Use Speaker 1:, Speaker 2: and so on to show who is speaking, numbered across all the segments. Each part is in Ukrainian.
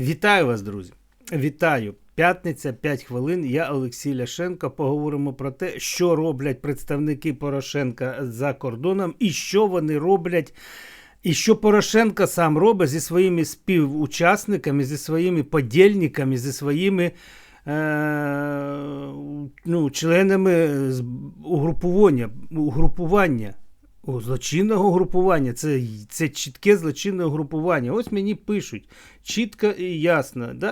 Speaker 1: Вітаю вас, друзі! Вітаю! П'ятниця, 5 хвилин. Я Олексій Ляшенко. Поговоримо про те, що роблять представники Порошенка за кордоном і що вони роблять. І що Порошенко сам робить зі своїми співучасниками, зі своїми подільниками, зі своїми е, ну, членами угрупування, угрупування. О, злочинного групування. Це, це чітке злочинне групування. Ось мені пишуть чітко і ясно. Да?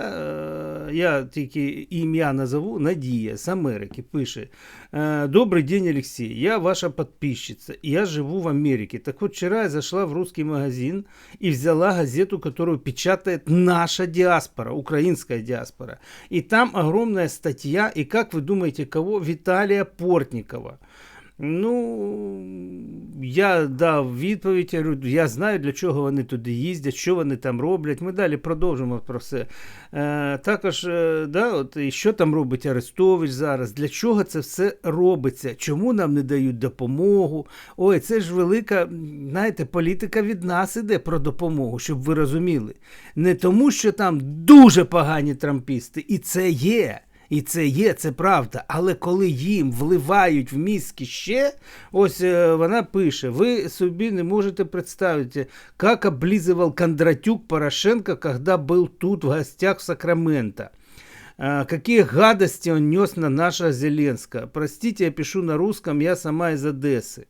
Speaker 1: Е, Я тільки ім'я назову Надія з Америки пише. «Э, Добрый день, Алексей. Я ваша подписчица. Я живу в Америке. Так вот, вчера я зашла в русский магазин и взяла газету, которую печатает наша диаспора, украинская диаспора. И там огромная статья, и как вы думаете, кого? Виталия Портникова. Ну, я дав відповідь, я, говорю, я знаю, для чого вони туди їздять, що вони там роблять. Ми далі продовжимо про все. Е, також, е, да, от, і що там робить Арестович зараз, для чого це все робиться? Чому нам не дають допомогу? Ой, це ж велика, знаєте, політика від нас іде про допомогу, щоб ви розуміли. Не тому, що там дуже погані трампісти, і це є. І це є, це правда. Але коли їм вливають в мізки ще, ось е, вона пише: ви собі не можете представити, як облизывал Кондратюк Порошенко, когда был тут в гостях в Сакраменто. А, Какие гадости он нес на нашего Зеленского. Простите, я пишу на русском, я сама из Одессы.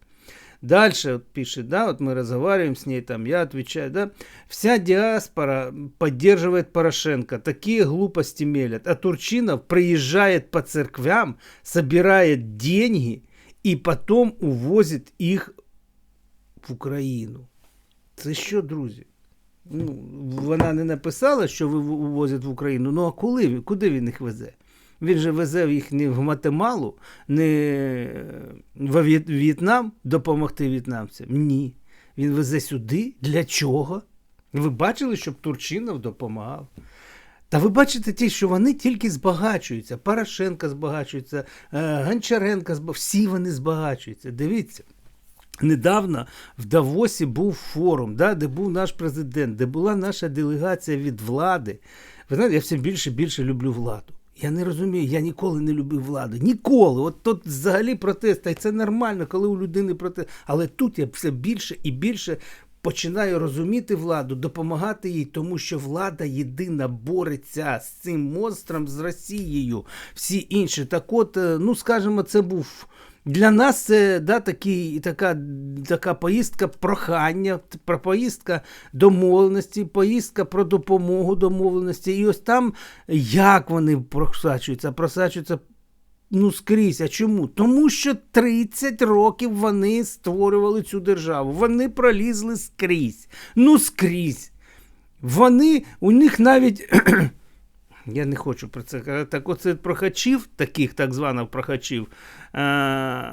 Speaker 1: Дальше вот пишет, да, вот мы разговариваем с ней, там, я отвечаю, да, вся диаспора поддерживает Порошенко, такие глупости мелят, а Турчинов приезжает по церквям, собирает деньги и потом увозит их в Україну. Це що, друзі? Ну, вона не написала, що ви увозять в Україну. Ну а коли, куди він їх везе? Він же везе їх не в Гватемалу, не в В'єтнам допомогти в'єтнамцям. Ні. Він везе сюди. Для чого? Ви бачили, щоб Турчинов допомагав? Та ви бачите ті, що вони тільки збагачуються. Порошенко збагачується, е, Гончаренко збагачується, всі вони збагачуються. Дивіться. Недавно в Давосі був форум, да, де був наш президент, де була наша делегація від влади. Ви знаєте, я все більше і більше люблю владу. Я не розумію, я ніколи не любив владу. Ніколи. От тут взагалі протест, й це нормально, коли у людини протест. Але тут я все більше і більше починаю розуміти владу, допомагати їй, тому що влада єдина бореться з цим монстром, з Росією. Всі інші. Так от, е, ну скажімо, це був. Для нас це да, такий, така, така поїздка прохання, про поїздка домовленості, поїздка про допомогу домовленості. І ось там як вони просачуються, просачуються ну скрізь. А чому? Тому що 30 років вони створювали цю державу. Вони пролізли скрізь. Ну скрізь. Вони, у них навіть. Я не хочу про це казати. Так оце прохачів, таких так званих прохачів, е,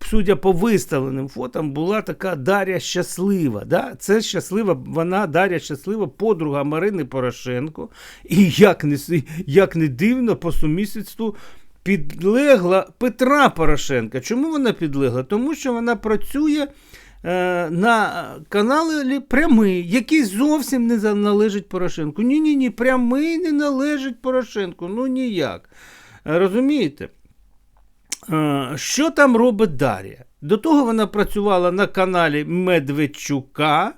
Speaker 1: судя по виставленим фотам, була така Дар'я Щаслива. Да? Це щаслива, вона Дар'я Щаслива, подруга Марини Порошенко. І як не, як не дивно, по сумісництву підлегла Петра Порошенка. Чому вона підлегла? Тому що вона працює на каналі прямий, який зовсім не належить Порошенку. Ні, ні, ні, прямий не належить Порошенку. Ну ніяк. Е, Розумієте? Е, Що там робить Дар'я? До того вона працювала на каналі Медведчука.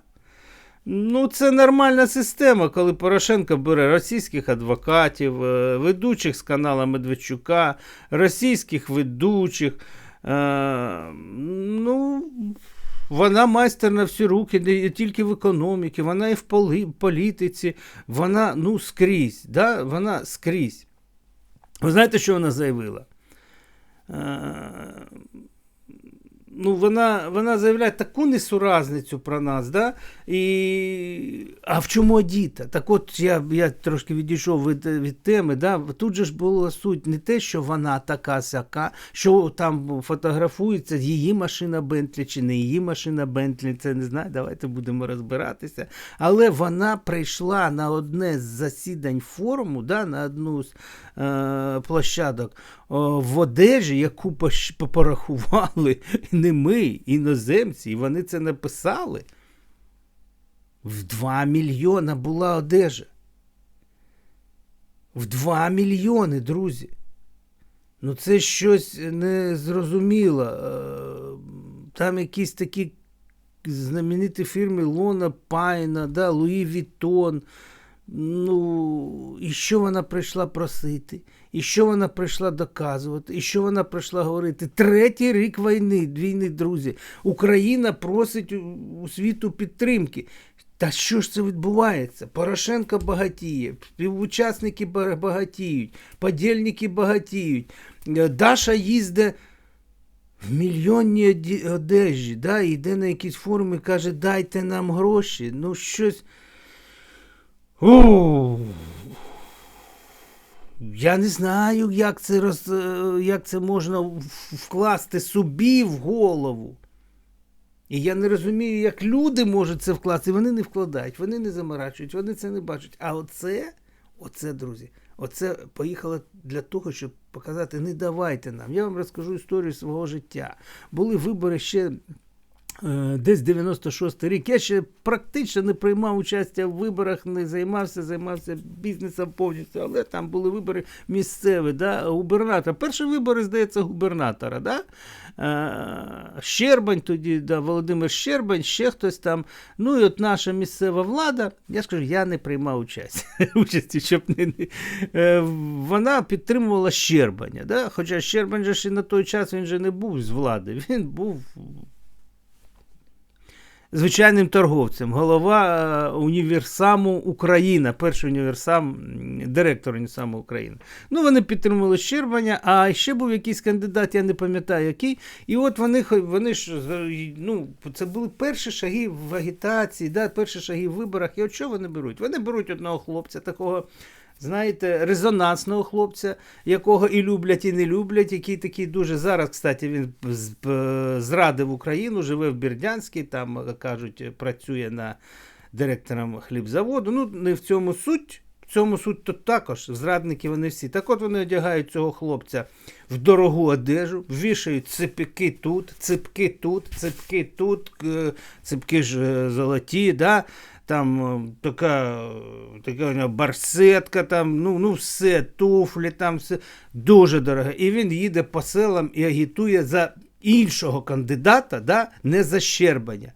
Speaker 1: Ну, це нормальна система, коли Порошенко бере російських адвокатів, е, ведучих з канала Медведчука, російських ведучих. Е, ну, вона майстер на всі руки, не тільки в економіці, вона і в політиці, вона ну, скрізь. Да? Вона скрізь. Ви знаєте, що вона заявила? Ну, вона, вона заявляє таку несуразницю про нас, да? І... а в чому діта? Так от я, я трошки відійшов від, від теми. Да? Тут же ж була суть не те, що вона така сяка, що там фотографується її машина Бентлі чи не її машина Бентлі, це не знаю, давайте будемо розбиратися. Але вона прийшла на одне з засідань форуму, да, на одну з е, площадок в одежі, яку порахували не ми, іноземці, і вони це написали. В 2 мільйона була одежа. В 2 мільйони, друзі. Ну, це щось незрозуміло. Е, Там якісь такі знамениті фірми Лона Пайна, да, Луї Віттон. Ну, і що вона прийшла просити? І що вона прийшла доказувати? І що вона прийшла говорити? Третій рік війни, війни, друзі. Україна просить у, світу підтримки. Та що ж це відбувається? Порошенко багатіє, співучасники багатіють, подільники багатіють. Е, Даша їздить в мільйонній одежі, да, йде на якісь форуми і каже, дайте нам гроші. Ну, щось. У, я не знаю, як це, роз, е, як це можна вкласти собі в голову. І я не розумію, як люди можуть це вкласти. Вони не вкладають, вони не заморачують, вони це не бачать. А оце, оце, друзі, оце поїхало для того, щоб показати, не давайте нам. Я вам розкажу історію свого життя. Були вибори ще. Е, Десь 96 рік. Я ще практично не приймав участя в виборах, не займався, займався бізнесом повністю, але там були вибори місцеві, да, губернатора. Перші вибори, здається, губернатора. Да? Е, Щербань тоді, да, Володимир Щербань, ще хтось там. Ну і от наша місцева влада, я скажу, я не приймав участь, участі, щоб не, не- е, вона підтримувала Щербаня. Да? Хоча Щербань же і на той час він же не був з влади, він був звичайним торговцем, голова е, універсаму Україна, перший універсам, директор універсаму України. Ну, вони підтримували Щербаня, а ще був якийсь кандидат, я не пам'ятаю який. І от вони, вони ж ну, це були перші шаги в агітації, да, перші шаги в виборах. І от що вони беруть? Вони беруть одного хлопця, такого. Знаєте, резонансного хлопця, якого і люблять, і не люблять, який такий дуже зараз, кстати, він зрадив Україну, живе в Бердянській, там е, кажуть, працює на директором хлібзаводу. Ну, не в цьому суть. В цьому суть тут також зрадники вони всі. Так от вони одягають цього хлопця в дорогу одежу, вішають ципки тут, ципки тут, ципки тут, е, ципки ж е, золоті, да? там е, така, така барсетка, там, ну, ну все, туфлі, там все дуже дороге. І він їде по селам і агітує за іншого кандидата, да? не за Щербаня.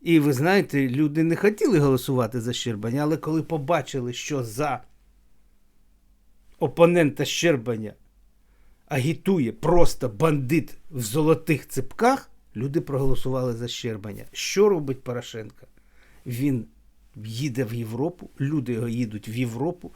Speaker 1: І ви знаєте, люди не хотіли голосувати за Щербаня, але коли побачили, що за опонента Щербаня агітує просто бандит в золотих ципках, люди проголосували за Щербаня. Що робить Порошенко? Він їде в Європу, люди його їдуть в Європу.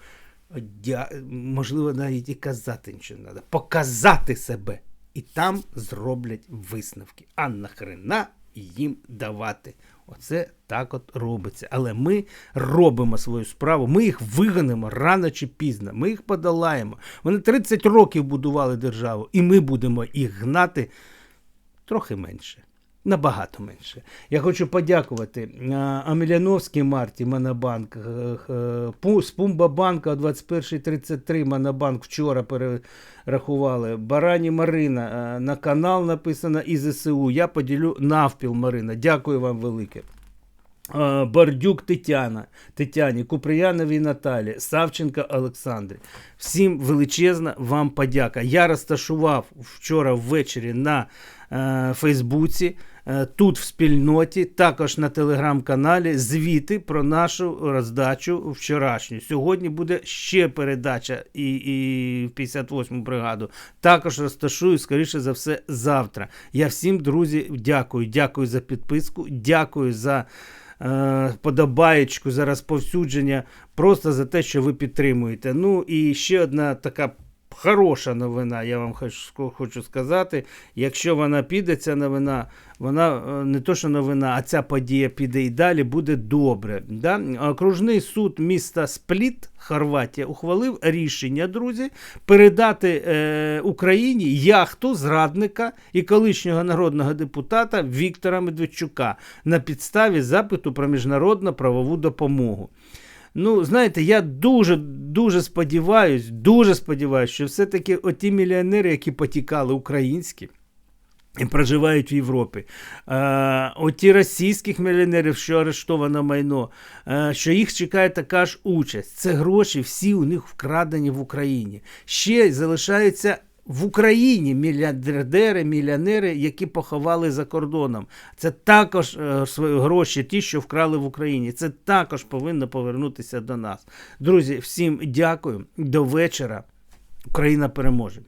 Speaker 1: Можливо, навіть і казати нічого не треба. Показати себе. І там зроблять висновки. А нахрена їм давати? Оце так от робиться. Але ми робимо свою справу, ми їх виганемо рано чи пізно, ми їх подолаємо. Вони 30 років будували державу, і ми будемо їх гнати трохи менше. Набагато менше. Я хочу подякувати а, Амеляновській Марті Монобанк, е, е, з Пумбабанка о 21.33 Монобанк вчора перерахували. Барані Марина е, на канал написано і ЗСУ. Я поділю навпіл Марина. Дякую вам велике. Е, Бардюк Тетяна, Тетяні, Куприяновій Наталі, Савченка Олександрі. Всім величезна вам подяка. Я розташував вчора ввечері на е, Фейсбуці, е, тут в спільноті, також на телеграм-каналі звіти про нашу роздачу вчорашню. Сьогодні буде ще передача і, і в 58-му бригаду. Також розташую, скоріше за все, завтра. Я всім, друзі, дякую. Дякую за підписку, дякую за е, подобаєчку, за розповсюдження, просто за те, що ви підтримуєте. Ну і ще одна така хороша новина, я вам хочу, сказати. Якщо вона піде, ця новина, вона е, не то, що новина, а ця подія піде і далі, буде добре. Да? Окружний суд міста Спліт, Хорватія, ухвалив рішення, друзі, передати е, Україні яхту зрадника і колишнього народного депутата Віктора Медведчука на підставі запиту про міжнародну правову допомогу. Ну, знаєте, я дуже дуже сподіваюсь, дуже сподіваюсь, що все-таки оті мільйонери, які потікали українські, і проживають в Європі. Е, оті російських мільйонерів, що арештовано майно, е, що їх чекає така ж участь. Це гроші всі у них вкрадені в Україні. Ще залишаються. В Україні мільярдери, мільйонери, які поховали за кордоном. Це також е, свої гроші, ті, що вкрали в Україні. Це також повинно повернутися до нас. Друзі, всім дякую. До вечора. Україна переможе.